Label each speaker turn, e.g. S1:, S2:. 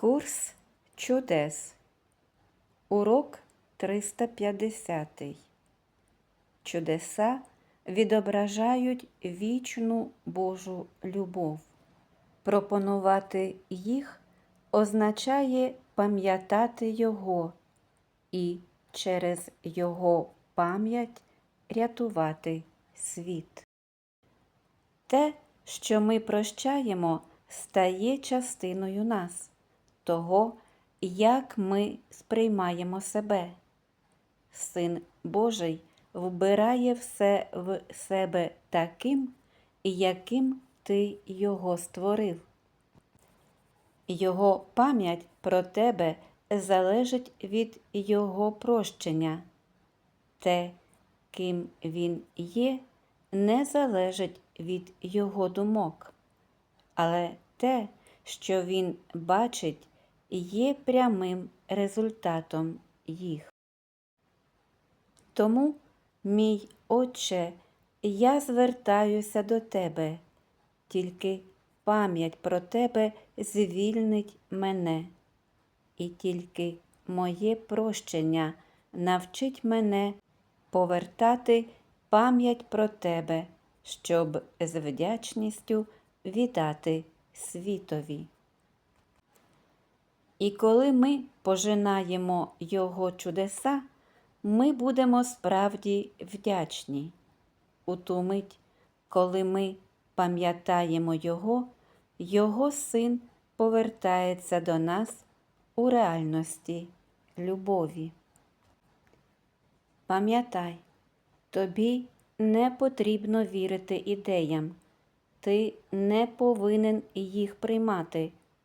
S1: Курс чудес. Урок 350. Чудеса відображають вічну Божу любов. Пропонувати їх означає пам'ятати Його і через Його пам'ять рятувати світ. Те, що ми прощаємо, стає частиною нас, того, як ми сприймаємо себе. Син Божий вбирає все в себе таким, яким ти його створив. Його пам'ять про тебе залежить від Його прощення. Те, ким він є, не залежить від Його думок, але те, що він бачить, є прямим результатом їх. Тому, мій Отче, я звертаюся до тебе, тільки пам'ять про тебе звільнить мене, і тільки моє прощення навчить мене повертати пам'ять про тебе, щоб з вдячністю віддати світові. І коли ми пожинаємо Його чудеса, ми будемо справді вдячні. У ту мить, коли ми пам'ятаємо Його, Його Син повертається до нас у реальності любові. Пам'ятай, тобі не потрібно вірити ідеям, ти не повинен їх приймати